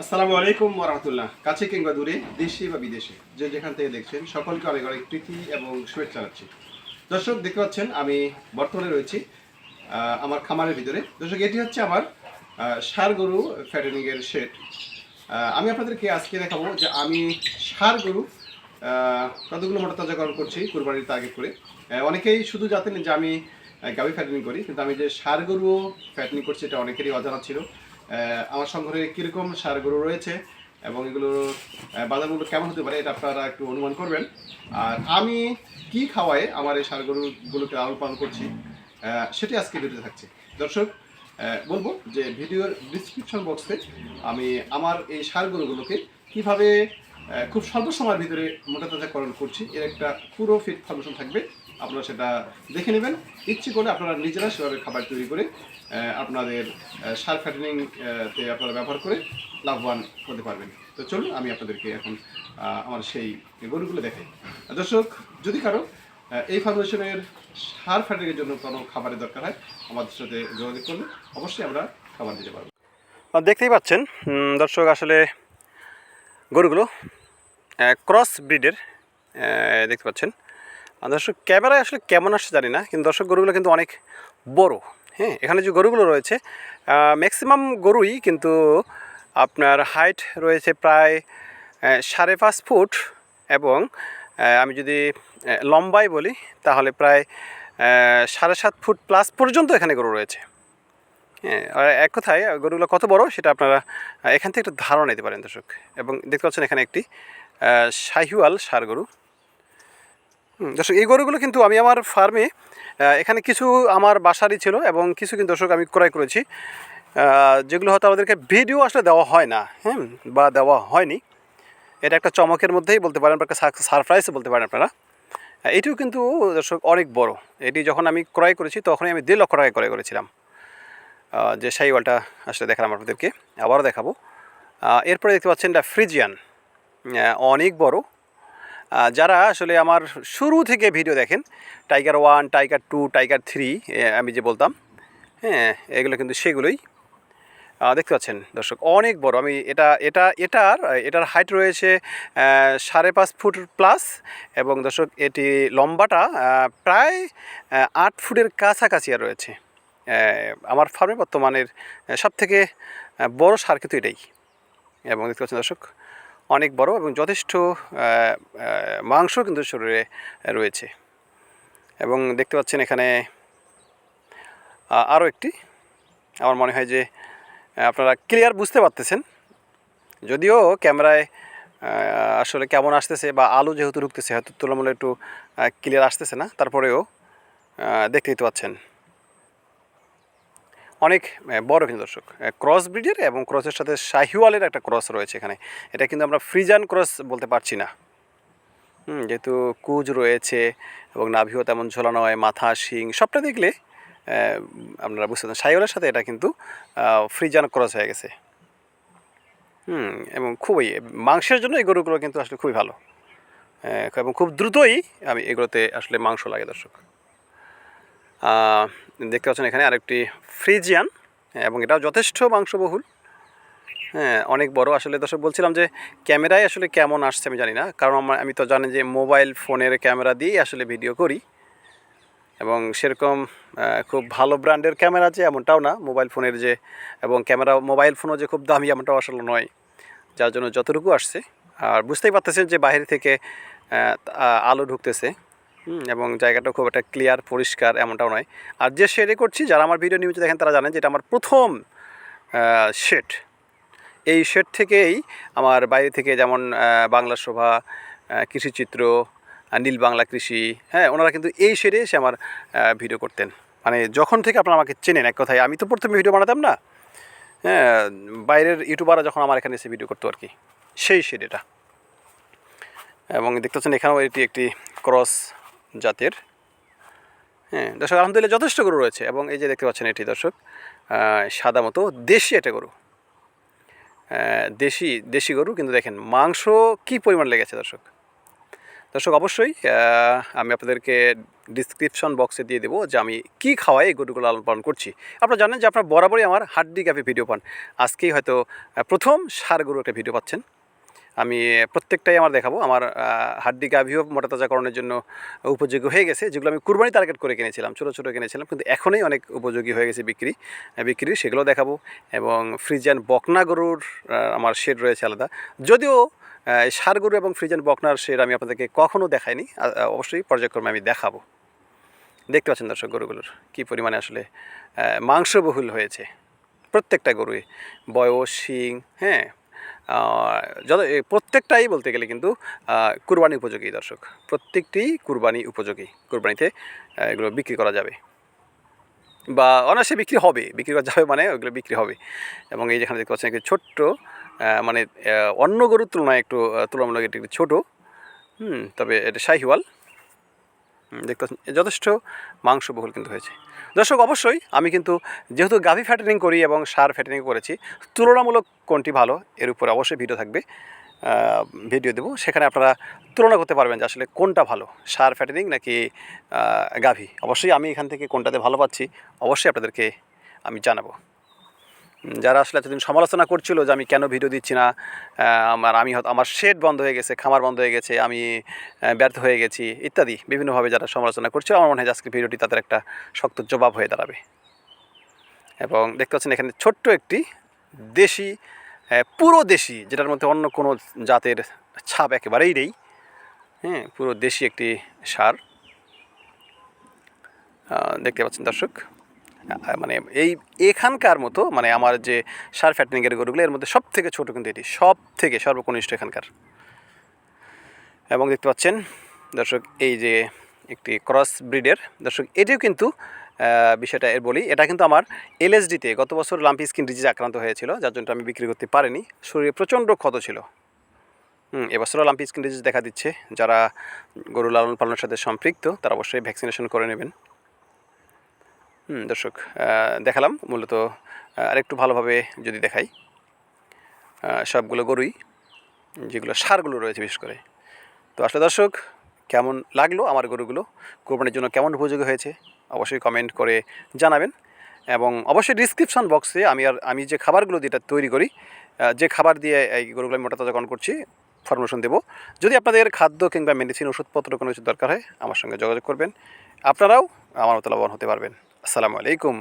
আসসালামু আলাইকুম ওরহামতুল্লাহ কাছে কিংবা দূরে, দেশে বা বিদেশে, যে যেখান থেকে দেখছেন, সকলকে অনেক অনেক প্রীতি এবং শুভেচ্ছা জানাচ্ছি। দর্শক, দেখতে পাচ্ছেন, আমি বর্তমানে রয়েছি আমার খামারের ভিতরে। দর্শক, এটি হচ্ছে আমার ষাঁড় গরু ফ্যাটেনিংয়ের শেড আমি আপনাদেরকে আজকে দেখাবো যে আমি ষাঁড় গরু কতগুলো মোটা তাজাকরণ করছি, কুরবানির আগে করে। অনেকেই শুধু জানেন যে আমি গাভী ফ্যাটেনিং করি, কিন্তু আমি যে ষাঁড় গরুও ফ্যাটেনিং করছি, এটা অনেকেরই অজানা ছিল। আমার সংগ্রহে কীরকম গরু রয়েছে এবং এগুলোর বাজারগুলো কেমন হতে পারে এটা আপনারা একটু অনুমান করবেন। আর আমি কি খাওয়ায় আমার এই ষাঁড় গরুগুলোকে লালন পালন করছি সেটি আজকে ভিডিওতে থাকছে। দর্শক বলব যে ভিডিওর ডিসক্রিপশন বক্সে আমি আমার এই ষাঁড় গরুগুলোকে কীভাবে খুব স্বল্প সময়ের ভিতরে মোটা তাজাকরণ করছি, এর একটা পুরো ফিট ফরমেশন থাকবে। আপনারা সেটা দেখে নেবেন। ইচ্ছে করে আপনারা নিজেরা সেভাবে খাবার তৈরি করে আপনাদের সার ফ্যাটেনিং তে আপনারা ব্যবহার করে লাভবান হতে পারবেন। তো চলুন আমি আপনাদেরকে এখন আমার সেই গরুগুলো দেখাই। দর্শক, যদি কারও এই ফাউন্ডেশনের সার ফ্যাটেনিংয়ের জন্য কোনো খাবারের দরকার হয়, আমাদের সাথে যোগাযোগ করলে অবশ্যই আমরা খাবার দিতে পারব। দেখতেই পাচ্ছেন দর্শক, আসলে গরুগুলো ক্রস ব্রিডের দেখতে পাচ্ছেন। দর্শক ক্যামেরায় আসলে কেমন আসছে জানি না কিন্তু দর্শক গরুগুলো কিন্তু অনেক বড়। হ্যাঁ এখানে যে গরুগুলো রয়েছে ম্যাক্সিমাম গরুই কিন্তু আপনার হাইট রয়েছে প্রায় সাড়ে পাঁচ ফুট এবং আমি যদি আহ, লম্বাই বলি তাহলে প্রায় সাড়ে সাত ফুট প্লাস পর্যন্ত এখানে গরু রয়েছে। হ্যাঁ এক কথায় গরুগুলো কত বড় সেটা আপনারা এখান থেকে একটু ধারণা নিতে পারেন দর্শক। এবং দেখতে পাচ্ছেন এখানে একটি শাহিওয়াল সার গরু। দর্শক, এই গরুগুলো কিন্তু আমি আমার ফার্মে এখানে কিছু আমার বাসারই ছিল এবং কিছু কিন্তু দর্শক আমি ক্রয় করেছি। যেগুলো হয়তো আমাদেরকে ভিডিও আসলে দেওয়া হয় না হ্যাঁ বা দেওয়া হয়নি। এটা একটা চমকের মধ্যেই বলতে পারেন একটা সারপ্রাইজও বলতে পারেন আপনারা। এটিও কিন্তু, দর্শক, অনেক বড়। এটি যখন আমি ক্রয় করেছি, তখনই আমি দেড় লক্ষ টাকায় ক্রয় করেছিলাম। যে শাহিওয়ালটা আসলে দেখালাম আপনাদেরকে, আবারও দেখাবো। এরপরে দেখতে পাচ্ছেন এটা ফ্রিজিয়ান। অনেক বড়। যারা আসলে আমার শুরু থেকে ভিডিও দেখেন tiger one tiger two tiger three আমি যে বলতাম হ্যাঁ এগুলো কিন্তু সেগুলোই। দেখতে পাচ্ছেন দর্শক, অনেক বড়। আমি এটা এটা, এটার এটার হাইট রয়েছে সাড়ে পাঁচ ফুট প্লাস এবং দর্শক, এটি লম্বাটা প্রায় আট ফুটের কাছাকাছি আর রয়েছে। আমার ফার্মে বর্তমানের সব থেকে বড় সার কিন্তু এটাই। এবং দেখতে পাচ্ছেন দর্শক অনেক বড় এবং যথেষ্ট মাংস কিন্তু শরীরে রয়েছে। এবং দেখতে পাচ্ছেন এখানে আরও একটি। আমার মনে হয় যে আপনারা ক্লিয়ার বুঝতে পারতেছেন। যদিও ক্যামেরায় আসলে কেমন আসতেছে বা আলো যেহেতু ঢুকতেছে হয়তো তুলনামূলক একটু ক্লিয়ার আসতেছে না। তারপরেও আহ, দেখতেই তো পাচ্ছেন। অনেক বড় কিন্তু দর্শক। ক্রস ব্রিডের এবং ক্রসের সাথে শাহিওয়ালের একটা ক্রস রয়েছে এখানে। এটা কিন্তু আমরা ফ্রিজান ক্রস বলতে পারছি না। হুম, যেহেতু কুজ রয়েছে এবং নাভিও তেমন ঝোলানো হয় মাথা শিং সবটা দেখলে আপনারা বুঝতে পারেন শাহিওয়ালের সাথে এটা কিন্তু ফ্রিজান ক্রস হয়ে গেছে। হুম এবং খুবই মাংসের জন্য এই গরুগুলো কিন্তু আসলে খুবই ভালো। এবং খুব দ্রুতই আমি এগুলোতে আসলে মাংস লাগে দর্শক। দেখতে পাচ্ছেন এখানে আরেকটি ফ্রিজিয়ান, এবং এটাও যথেষ্ট মাংসবহুল হ্যাঁ অনেক বড়। আসলে দর্শক, বলছিলাম যে ক্যামেরায় আসলে কেমন আসছে আমি জানি না, কারণ আমার, আমি তো জানি যে মোবাইল ফোনের ক্যামেরা দিয়েই আসলে ভিডিও করি। এবং সেরকম খুব ভালো ব্র্যান্ডের ক্যামেরা আছে এমনটাও না, মোবাইল ফোনের যে, এবং ক্যামেরা, মোবাইল ফোনও যে খুব দামি এমনটাও আসলে নয়, যার জন্য যতটুকু আসছে। আর বুঝতেই পারতেছেন যে বাইরে থেকে আলো ঢুকতেছে। এবং জায়গাটা খুব একটা ক্লিয়ার পরিষ্কার এমনটাও নয়। আর যে শেডে করছি, যারা আমার ভিডিও নিয়মিত দেখেন, তারা জানেন যে এটা আমার প্রথম শেড এই শেড থেকেই আমার বাইরে থেকে যেমন বাংলা শোভা কৃষিচিত্র নীল বাংলা কৃষি হ্যাঁ ওনারা কিন্তু এই শেডে এসে আমার ভিডিও করতেন। মানে যখন থেকে আপনারা আমাকে চেনেন, এক কথায়, আমি তো প্রথমে ভিডিও বানাতাম না। হ্যাঁ বাইরের ইউটিউবাররা যখন আমার এখানে এসে ভিডিও করতো আর কি। সেই শেড এটা। এবং দেখতে পাচ্ছেন, এখানেও এটি একটি ক্রস জাতের। হ্যাঁ দর্শক, আলহামদুলিল্লাহ যথেষ্ট গরু রয়েছে এবং এই যে দেখতে পাচ্ছেন এটি দর্শক সাদা মতো দেশি একটা গরু। দেশি দেশি গরু, কিন্তু দেখেন মাংস কি পরিমাণ লেগেছে দর্শক? দর্শক, অবশ্যই আমি আপনাদেরকে ডিসক্রিপশন বক্সে দিয়ে দেবো যে আমি কী খাওয়াই এই গরুগুলো লালন পালন করছি। আপনারা জানেন যে আপনারা বরাবরই আমার হাড্ডি গাভি ভিডিও পান। আজকেই হয়তো প্রথম সার গরু একটা ভিডিও পাচ্ছেন। আমি প্রত্যেকটাই আমার দেখাবো। আমার হাড্ডি গাভিও মোটা তাজাকরণের জন্য উপযোগী হয়ে গেছে। যেগুলো আমি কুরবানি টার্গেট করে কিনেছিলাম, ছোটো ছোটো কিনেছিলাম। কিন্তু এখনই অনেক উপযোগী হয়ে গেছে বিক্রি বিক্রি, সেগুলো দেখাবো। এবং ফ্রিজিয়ান বকনা গরুর আমার শেড রয়েছে আলাদা। যদিও ষাঁড় গরু এবং ফ্রিজিয়ান বকনার শেড আমি আপনাদেরকে কখনও দেখাইনি। অবশ্যই পর্যায়ক্রমে আমি দেখাবো। দেখতে পাচ্ছেন দর্শক গরুগুলোর কী পরিমাণে আসলে মাংসবহুল হয়েছে। প্রত্যেকটা গরুই। বয়স, শিং হ্যাঁ? প্রত্যেকটাই বলতে গেলে কিন্তু কুরবানি উপযোগী দর্শক। প্রত্যেকটি কুরবানি উপযোগী। কুরবানিতে এগুলো বিক্রি করা যাবে। বা অনায়াসে বিক্রি হবে। বিক্রি করা যাবে মানে ওগুলো বিক্রি হবে। এবং এই যেখানে দেখতে পাচ্ছেন একটু ছোট্ট মানে অন্য গরুর তুলনায় একটু তুলনামূলক একটু একটু ছোটো। হুম, তবে এটা শাহিওয়াল। দেখতে পাচ্ছেন যথেষ্ট মাংসবহুল কিন্তু হয়েছে। দর্শক, অবশ্যই আমি কিন্তু যেহেতু গাভি ফ্যাটেনিং করি এবং সার ফ্যাটেনিং করেছি, তুলনামূলক কোনটি ভালো এর উপরে অবশ্যই ভিডিও থাকবে। ভিডিও দেবো। সেখানে আপনারা তুলনা করতে পারবেন যে আসলে কোনটা ভালো, সার ফ্যাটেনিং নাকি গাভি। অবশ্যই আমি এখান থেকে কোনটাতে ভালো পাচ্ছি, অবশ্যই আপনাদেরকে আমি জানাব। যারা আসলে এতদিন সমালোচনা করছিল যে আমি কেন ভিডিও দিচ্ছি না আমার আমি হয়তো, আমার শেড বন্ধ হয়ে গেছে, খামার বন্ধ হয়ে গেছে, আমি ব্যর্থ হয়ে গেছি, ইত্যাদি, বিভিন্নভাবে যারা সমালোচনা করছে আমার মনে হয় যে আজকের ভিডিওটি তাদের একটা শক্ত জবাব হয়ে দাঁড়াবে। এবং দেখতে পাচ্ছেন এখানে ছোট্ট একটি দেশি পুরো দেশি, যেটার মধ্যে অন্য কোনো জাতের ছাপ একেবারেই নেই হ্যাঁ পুরো দেশি একটি সার। দেখতে পাচ্ছেন দর্শক মানে এই এখানকার মতো মানে আমার যে সার ফ্যাটনিংয়ের গরুগুলো, এর মধ্যে সব থেকে ছোটো কিন্তু এটি সব থেকে সর্বকনিষ্ঠ এখানকার। এবং দেখতে পাচ্ছেন, দর্শক, এই যে একটি ক্রস ব্রিডের, দর্শক, এটিও কিন্তু বিষয়টা এর বলি, এটা কিন্তু আমার এলএসডিতে গত বছর লাম্পি স্কিন ডিজিজ আক্রান্ত হয়েছিল, যার জন্য আমি বিক্রি করতে পারিনি, শরীরে প্রচণ্ড ক্ষত ছিল। হুম এবছরও লাম্পি স্কিন ডিজিজ দেখা দিচ্ছে, যারা গরু লালন পালনের সাথে সম্পৃক্ত, তারা অবশ্যই ভ্যাকসিনেশন করে নেবেন। দর্শক দেখালাম। মূলত আরেকটু ভালোভাবে যদি দেখাই সবগুলো গরুই, যেগুলো সারগুলো রয়েছে বিশেষ করে। তো আসলে দর্শক, কেমন লাগল আমার গরুগুলো? কোরবানির জন্য কেমন উপযোগী হয়েছে? অবশ্যই কমেন্ট করে জানাবেন। এবং অবশ্যই ডিসক্রিপশন বক্সে আমি আর, আমি যে খাবারগুলো যেটা তৈরি করি যে খাবার দিয়ে এই গরুগুলো আমি মোটা তাজাকরণ করছি ফরমেশন দেবো। যদি আপনাদের খাদ্য কিংবা মেডিসিন ওষুধপত্র কোনো কিছু দরকার হয়, আমার সঙ্গে যোগাযোগ করবেন। আপনারাও আমার মতো লাভবান হতে পারবেন। আসসালামু আলাইকুম